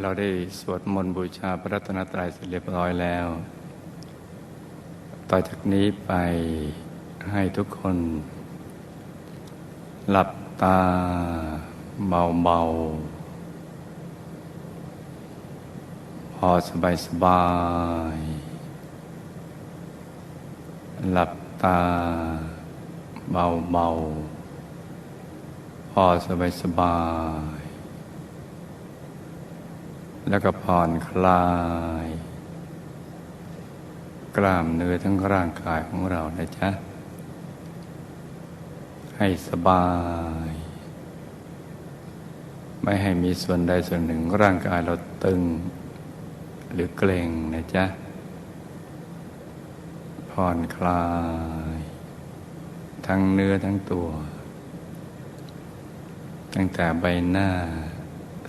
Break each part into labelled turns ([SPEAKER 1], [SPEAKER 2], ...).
[SPEAKER 1] เราได้สวดมนต์บูชาพระรัตนตรัยเสร็จเรียบร้อยแล้ว ต่อจากนี้ไปให้ทุกคน หลับตาเบาๆ พอสบายสบายๆหลับตาเบาๆ พอสบายสบายๆ แล้วก็ผ่อนคลาย กล้ามเนื้อทั้งร่างกายของเรานะจ๊ะ ให้สบาย ไม่ให้มีส่วนใดส่วนหนึ่งร่างกายเราตึง หรือเกร็งนะจ๊ะ ผ่อนคลาย ทั้งเนื้อทั้งตัว ตั้งแต่ใบหน้า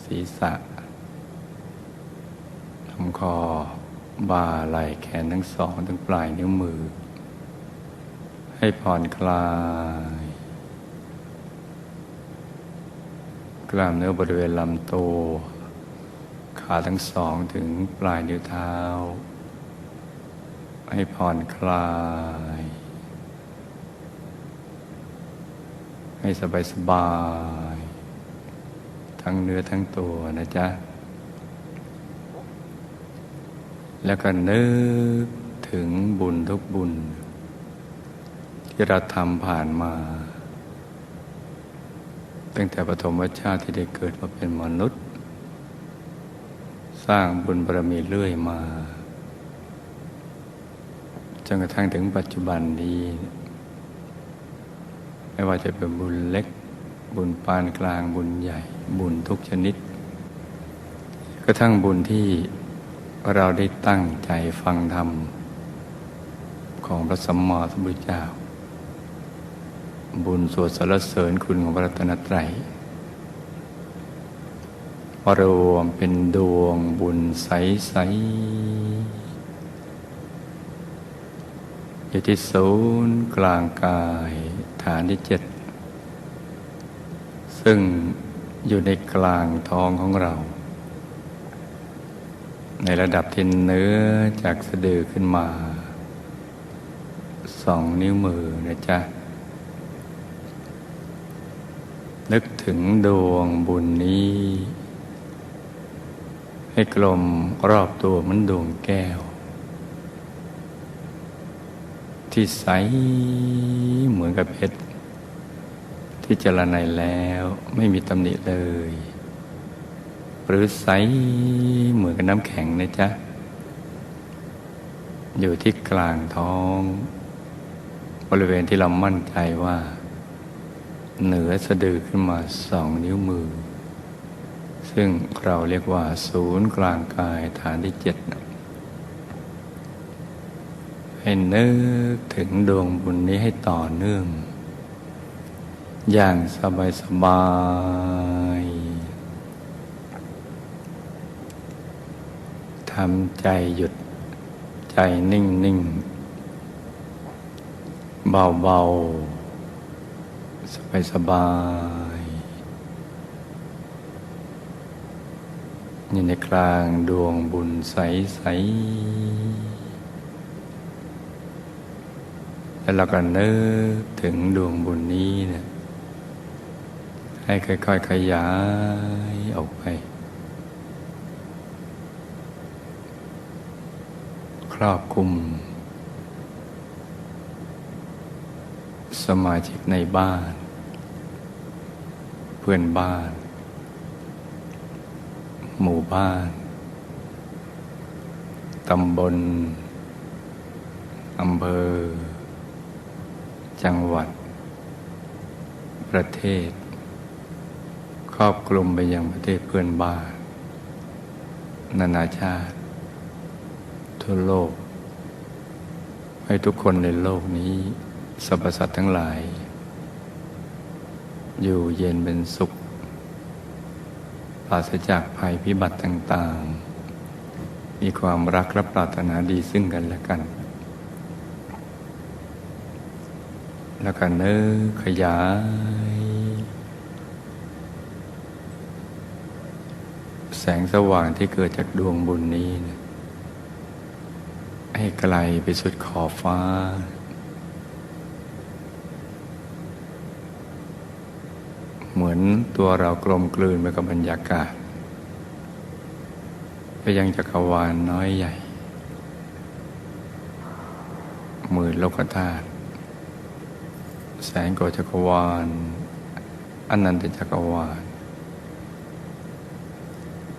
[SPEAKER 1] ศีรษะ ลำคอบ่าไหล่แขนทั้งสองทั้งปลายนิ้วมือ ให้ผ่อนคลาย กล้ามเนื้อบริเวณลำตัว ขาทั้งสองถึงปลายนิ้วเท้า ให้ผ่อนคลาย ให้สบายสบาย ทั้งเนื้อทั้งตัวนะจ๊ะ แล้วก็นึกถึงบุญทุกบุญ ที่เราทำผ่านมา ตั้งแต่ปฐมชาติที่ได้เกิดมาเป็นมนุษย์ สร้างบุญบารมีเรื่อยมาจนกระทั่งถึงปัจจุบันนี้ ไม่ว่าจะเป็นบุญเล็ก บุญปานกลางบุญใหญ่ บุญทุกชนิด กระทั่งบุญที่ เราได้ตั้งใจฟังธรรม ของพระสัมมาสัมพุทธเจ้า บุญสวดสรรเสริญคุณของพระรัตนตรัยรวมเป็นดวงบุญใสๆอยู่ที่ศูนย์กลางกายฐานที่เจ็ด ซึ่งอยู่ในกลางท้องของเรา ในระดับที่เนื้อจากสะดือขึ้นมาสองนิ้วมือนะจ๊ะ นึกถึงดวงบุญนี้ ให้กลมรอบตัวเหมันดวงแก้ว ที่ใสเหมือนกับเพชรที่เจรไนแล้วไม่มีตำหนิเลย หรือใสเหมือนกับน้ำแข็งนะจ๊ะ อยู่ที่กลางท้อง บริเวณที่เรามั่นใจว่า เหนือสะดือขึ้นมาสองนิ้วมือ ซึ่งเราเรียกว่า ศูนย์กลางกายฐานที่เจ็ดให้นึกถึงดวงบุญนี้ให้ต่อเนื่อง อย่างสบายสบาย ทำใจหยุด ใจนิ่งนิ่งเบาเบาสบายสบายอยู่ในกลางดวงบุญใสใสแล้วเราก็นึกถึงดวงบุญนี้เนี่ยให้ค่อยๆขยายออกไป ครอบคลุม สมาชิกในบ้าน เพื่อนบ้าน หมู่บ้านตำบลอำเภอ จังหวัด ประเทศ ครอบคลุมไปยังประเทศเพื่อนบ้าน นานาชาติ ทั่วโลก ให้ทุกคนในโลกนี้สรรพสัตว์ทั้งหลาย อยู่เย็นเป็นสุขปราศจากภัยพิบัติต่าง ๆ มีความรักและปรารถนาดีซึ่งกันและกัน แล้วก็เนื้อขยาย แสงสว่างที่เกิดจากดวงบุญนี้นะ ให้ไกลไปสุดขอบฟ้า เหมือนตัวเรากลมกลืนไปกับบรรยากาศ ไปยังจักรวาลน้อยใหญ่ หมื่นโลกธาตุแสงโกจักรวาลอนันตจักรวาล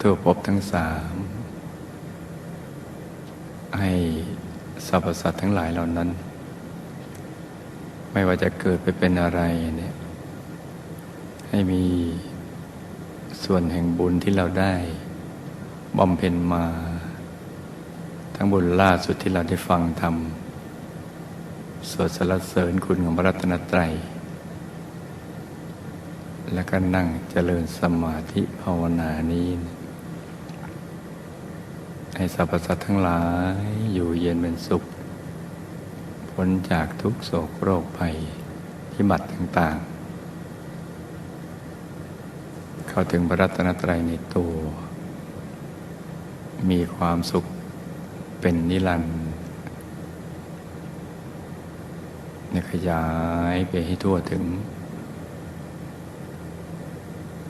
[SPEAKER 1] ทั่วภพทั้งสาม ให้สรรพสัตว์ทั้งหลายเหล่านั้น ไม่ว่าจะเกิดไปเป็นอะไรเนี่ยให้มีส่วนแห่งบุญที่เราได้บำเพ็ญมา ทั้งบุญล่าสุดที่เราได้ฟังทำสวดสรรเสริญคุณของพระรัตนตรัย แล้วก็นั่งเจริญสมาธิภาวนานี้นะ ให้สรรพสัตว์ทั้งหลายอยู่เย็นเป็นสุข พ้นจากทุกโศกโรคภัยพิบัติต่างๆ เข้าถึงพระรัตนตรัยในตัว มีความสุขเป็นนิรันดร์นขยายไปให้ทั่วถึง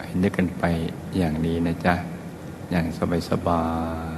[SPEAKER 1] ให้นึกกันไปอย่างนี้นะจ๊ะ อย่างสบายๆ